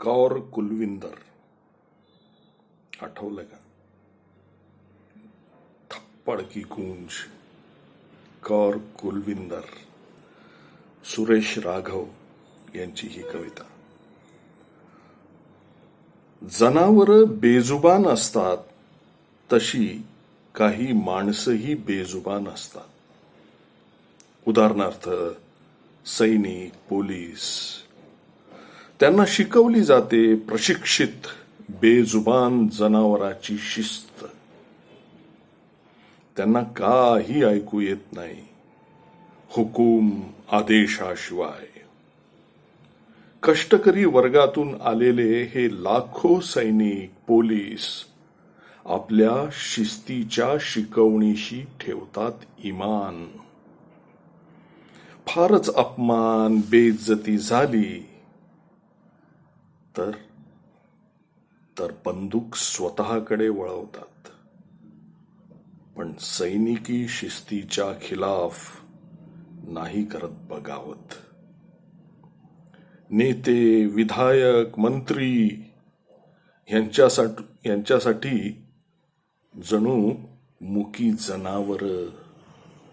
कौर कुलविंदर. आठवलं का? थप्पड की गूंज. कौर कुलविंदर. सुरेश राघव यांची ही कविता. जनावर बेजुबान असतात तशी काही माणसंही बेजुबान असतात. उदाहरणार्थ सैनिक पोलीस त्यांना शिकवली जाते प्रशिक्षित बेजुबान जनावराची शिस्त. त्यांना काही ऐकू येत नाही. हुकूम आदेशाशिवाय. कष्टकरी वर्गातून आलेले हे लाखो सैनिक पोलीस आपल्या शिस्तीच्या शिकवणीशी ठेवतात इमान. फारच अपमान बेइज्जती झाली. तर तर बंदूक स्वतःकडे वळवतात. पण सैनिकी शिस्तीच्या खिलाफ नाही करत बगावत. नेते विधायक मंत्री यांच्यासाठी यांच्यासाठी जणू मुकी जनावर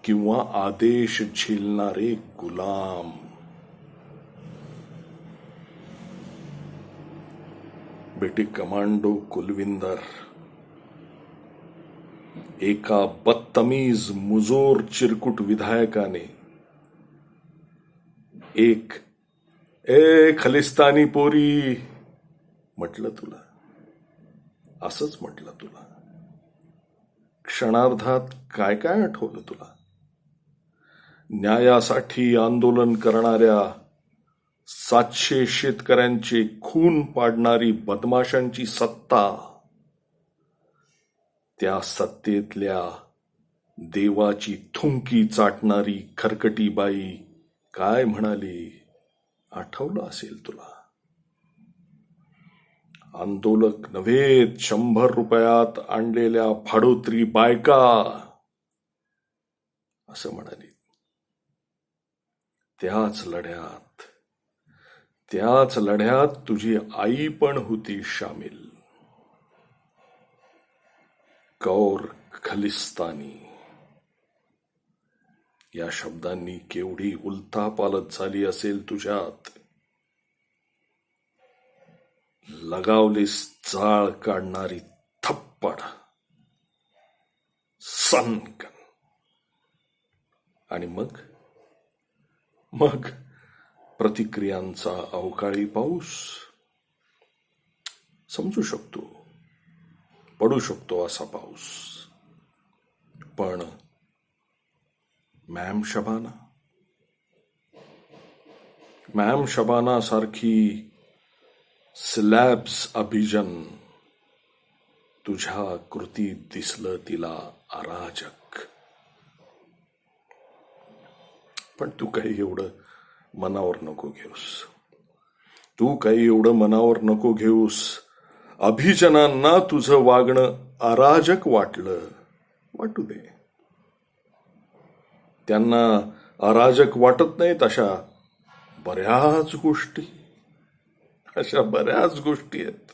किंवा आदेश झेलणारे गुलाम बेटी कमांडो कुलविंदर। एका बदतमीज मुजोर चिरकुट विधायकाने एक ए खलिस्तानी पोरी म्हटलं तुला. असंच म्हटलं तुला. क्षणार्धात काय काय आठवलं तुला? न्यायासाठी आंदोलन करणाऱ्या सातशे शेतकऱ्यांचे खून पाडणारी बदमाशांची सत्ता. त्या सत्तेतल्या देवाची थुंकी चाटणारी खरकटी बाई काय म्हणाली? आठवलं असेल तुला? आंदोलक नव्हेत शंभर रुपयात आणलेल्या फाडोत्री बायका. असं म्हणाली. त्याच लढ्यात त्याच लढ्यात तुझी आई पण होती शामिल. कौर खलिस्तानी. या शब्दांनी केवढी उलथापालत झाली असेल तुझ्यात? लगावलीस जाळ काढणारी थप्पड सनकन. आणि मग? मग? प्रतिक्रियांचा अवकाळी पाऊस. समजू शकतो. पडू शकतो असा पाऊस. पण मॅम शबाना. मॅम शबाना सारखी स्लॅब्स अभिजन तुझ्या कृतीत दिसलं तिला अराजक. पण तू काही एवढं मनावर नको घेऊस. तू काही एवढं मनावर नको घेऊस. अभिजनांना तुझं वागणं अराजक वाटलं. वाटू दे. त्यांना अराजक वाटत नाहीत अशा बऱ्याच गोष्टी. अशा बऱ्याच गोष्टी आहेत.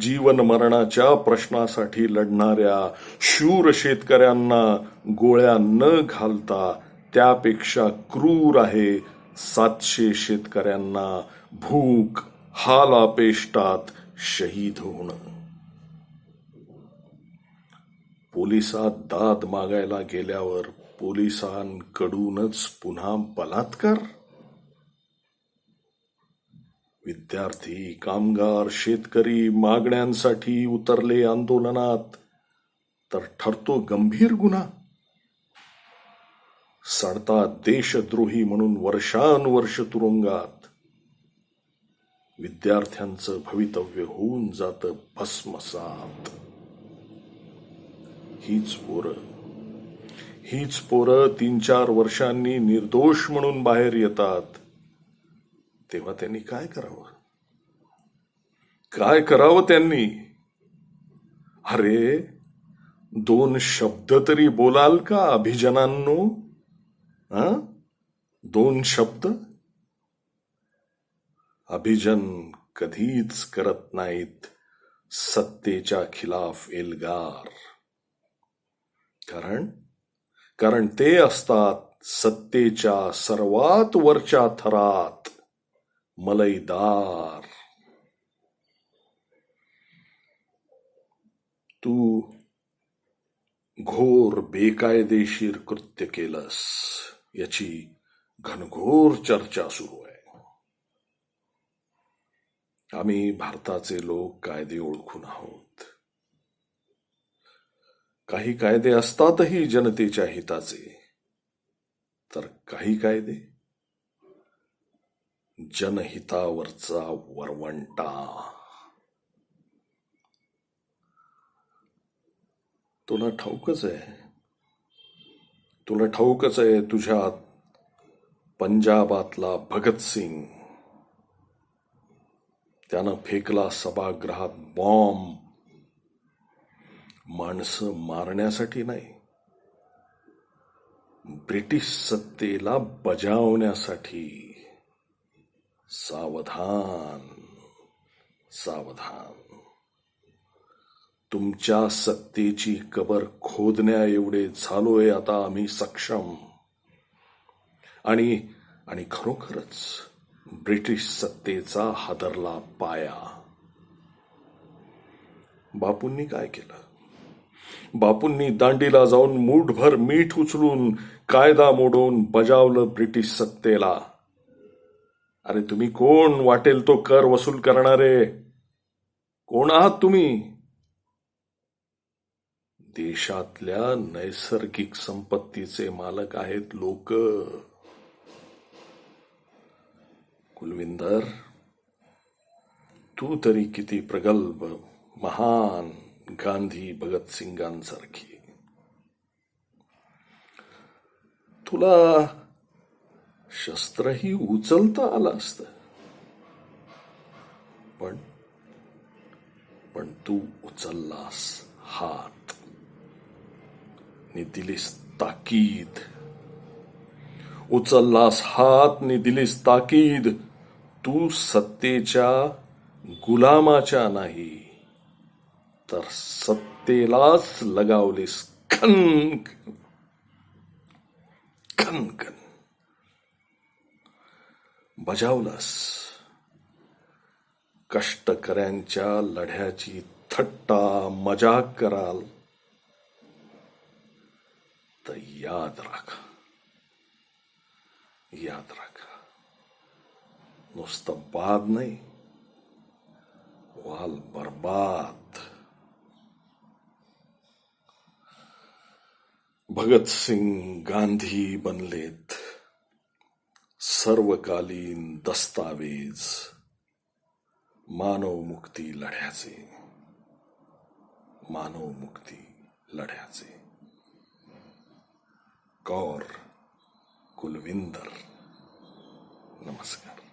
जीवन मरणाच्या प्रश्नासाठी लढणाऱ्या शूर शेतकऱ्यांना गोळ्या न घालता त्यापेक्षा क्रूर आहे सातशे शेतकऱ्यांना भूक हालापेष्टात शहीद होणं. पोलिसात दाद मागायला गेल्यावर पोलिसांकडूनच पुन्हा बलात्कार? विद्यार्थी कामगार शेतकरी मागण्यांसाठी उतरले आंदोलनात तर ठरतो गंभीर गुन्हा. सडता देशद्रोही म्हणून वर्षानुवर्ष तुरुंगात. विद्यार्थ्यांचं भवितव्य होऊन जात भस्मसात. हीच पोरं. हीच पोरं तीन चार वर्षांनी निर्दोष म्हणून बाहेर येतात. तेव्हा त्यांनी काय करावं? काय करावं त्यांनी? अरे दोन शब्द तरी बोलाल का अभिजनांनो? हा? दोन शब्द? अभिजन कधीच करत नाहीत सत्तेच्या खिलाफ एल्गार. कारण? कारण ते असतात सत्तेच्या सर्वात वरच्या थरात मलईदार. तू घोर बेकायदेशीर कृत्य केलंस. याची घनघोर चर्चा सुरू आहे. आम्ही भारताचे लोक कायदे ओळखून आहोत. काही कायदे असतातही जनतेच्या हिताचे. तर काही कायदे? जनहितावरचा वरवंटा. तुला ठाऊकच आहे. तुला ठाऊकच आहे तुझ्यात पंजाबातला भगतसिंग त्यानं फेकला सभागृहात बॉम्ब. माणसं मारण्यासाठी नाही. ब्रिटिश सत्तेला बजावण्यासाठी सावधान सावधान. तुमच्या सत्तेची कबर खोदण्या एवढे झालोय आता आम्ही सक्षम. आणि आणि खरोखरच ब्रिटिश सत्तेचा हादरला पाया. बापूंनी काय केलं? बापूंनी दांडीला जाऊन मूठभर मीठ उचलून कायदा मोडून बजावलं ब्रिटिश सत्तेला. अरे तुम्ही कोण? वाटेल तो कर वसूल करणारे. कोण आहात तुम्ही? देशातल्या नैसर्गिक संपत्तीचे मालक आहेत लोक. कुलविंदर तू तरी किती प्रगल्भ महान गांधी भगतसिंगांसारखी. तुला शस्त्रही उचलता आलं असत. पण पण तू उचललास हार. नि दिलीस ताकीद. उचललास हात नि दिलीस ताकीद. तू सत्तेच्या गुलामाच्या नाही तर सत्तेलाच लगावलीस खनक खन बजावलास. कष्टकऱ्यांच्या लढ्याची थट्टा मजाक कराल. याद राखा याद राखा नुसतं बाद नाही वाल बर्बाद भगतसिंग गांधी बनलेत सर्वकालीन दस्तावेज मानव मुक्ती लढ्याचे मानव मुक्ती लढ्याचे कौर कुलविंदर। नमस्कार।